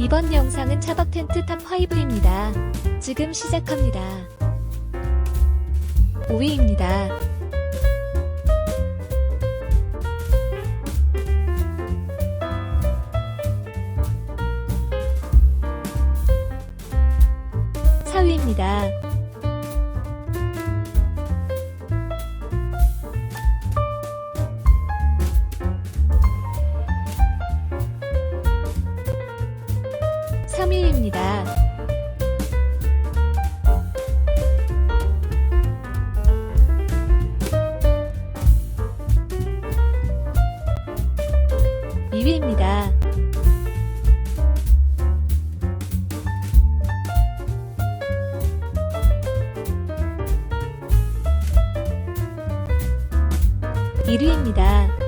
이번 영상은 차박 텐트 탑 5입니다. 지금 시작합니다. 5위입니다. 사위입니다 3위입니다. 이위입니다 1위입니다.